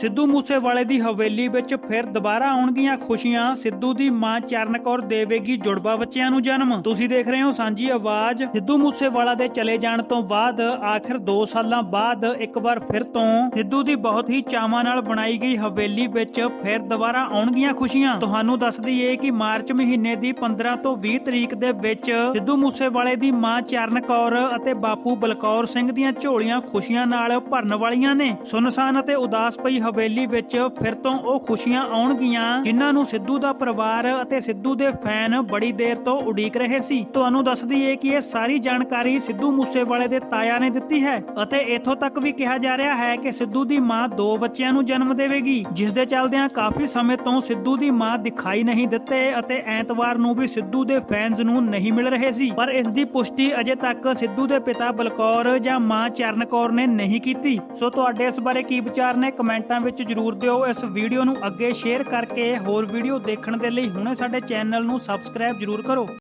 ਸਿੱਧੂ ਮੂਸੇਵਾਲੇ ਦੀ ਹਵੇਲੀ ਵਿੱਚ ਫਿਰ ਦੁਬਾਰਾ ਆਉਣਗੀਆਂ ਖੁਸ਼ੀਆਂ, ਸਿੱਧੂ ਦੀ ਮਾਂ ਚਰਨ ਦੇਵੇਗੀ ਜੁੜਵਾ ਬੱਚਿਆਂ ਨੂੰ ਜਨਮ। ਤੁਸੀਂ ਦੇਖ ਰਹੇ ਹੋ ਸਾਂਝੀ ਆਵਾਜ਼। ਸਿੱਧੂ ਮੂਸੇਵਾਲਾ ਦੇ ਚਲੇ ਜਾਣ ਤੋਂ ਬਾਅਦ, ਆਖਿਰ 2 ਸਾਲਾਂ ਬਾਅਦ ਇੱਕ ਵਾਰ ਫਿਰ ਤੋਂ ਸਿੱਧੂ ਦੀ ਬਹੁਤ ਹੀ ਚਾਵਾਂ ਨਾਲ ਬਣਾਈ ਗਈ ਹਵੇਲੀ ਵਿੱਚ ਫਿਰ ਦੁਬਾਰਾ ਆਉਣਗੀਆਂ ਖੁਸ਼ੀਆਂ। ਤੁਹਾਨੂੰ ਦੱਸ ਦਈਏ ਕਿ ਮਾਰਚ ਮਹੀਨੇ ਦੀ 15 ਤੋਂ 20 ਤਰੀਕ ਦੇ ਵਿੱਚ ਸਿੱਧੂ ਮੂਸੇਵਾਲੇ ਦੀ ਮਾਂ ਚਰਨ ਕੌਰ ਅਤੇ ਬਾਪੂ ਬਲਕੌਰ ਸਿੰਘ ਦੀਆਂ ਝੋਲੀਆਂ ਖੁਸ਼ੀਆਂ ਨਾਲ ਭਰਨ ਵਾਲੀਆਂ ਨੇ। ਸੁਨਸਾਨ ਅਤੇ ਉਦਾਸ ਪਈ ਹਵੇਲੀ ਵਿੱਚ ਫਿਰ ਤੋਂ ਉਹ ਖੁਸ਼ੀਆਂ ਆਉਣਗੀਆਂ। ਜਿਨ੍ਹਾਂ ਨੂੰ ਸਿੱਧੂ ਦਾ ਪਰਿਵਾਰ ਅਤੇ ਸਿੱਧੂ ਦੇ ਫੈਨ ਬੜੀ ਦੇਰ ਤੋਂ ਉਡੀਕ ਰਹੇ ਸੀ। ਤੁਹਾਨੂੰ ਦੱਸ ਦਈਏ ਕਿ ਇਹ ਸਾਰੀ ਜਾਣਕਾਰੀ ਸਿੱਧੂ ਮੂਸੇਵਾਲੇ ਦੇ ਤਾਇਆ ਨੇ ਦਿੱਤੀ ਹੈ ਅਤੇ ਇਥੋਂ ਤੱਕ ਵੀ ਕਿਹਾ ਜਾ ਰਿਹਾ ਹੈ ਕਿ ਸਿੱਧੂ ਦੀ ਮਾਂ ਦੋ ਬੱਚਿਆਂ ਨੂੰ ਜਨਮ ਦੇਵੇਗੀ, ਜਿਸ ਦੇ ਚੱਲਦਿਆਂ ਕਾਫੀ ਸਮੇਂ ਤੋਂ ਸਿੱਧੂ ਦੀ ਮਾਂ ਦਿਖਾਈ ਨਹੀਂ ਦਿੱਤੇ ਅਤੇ ਐਤਵਾਰ ਨੂੰ ਵੀ ਸਿੱਧੂ ਦੇ ਫੈਨਸ ਨੂੰ ਨਹੀਂ ਮਿਲ ਰਹੇ ਸੀ। ਪਰ ਇਸ ਦੀ ਪੁਸ਼ਟੀ ਅਜੇ ਤੱਕ ਸਿੱਧੂ ਦੇ ਪਿਤਾ ਬਲਕੌਰ ਜਾਂ ਮਾਂ ਚਰਨ ਕੌਰ ਨੇ ਨਹੀਂ ਕੀਤੀ। ਸੋ ਤੁਹਾਡੇ ਇਸ ਬਾਰੇ ਕੀ ਵਿਚਾਰ ਨੇ ਕਮੈਂਟਾਂ ਕਮੈਂਟਾਂ ਵਿੱਚ ਜਰੂਰ ਦਿਓ। ਇਸ ਵੀਡੀਓ ਨੂੰ ਅੱਗੇ ਸ਼ੇਅਰ ਕਰਕੇ ਹੋਰ ਵੀਡੀਓ ਦੇਖਣ ਦੇ ਲਈ ਹੁਣੇ ਸਾਡੇ ਚੈਨਲ ਨੂੰ ਸਬਸਕ੍ਰਾਈਬ ਜਰੂਰ ਕਰੋ।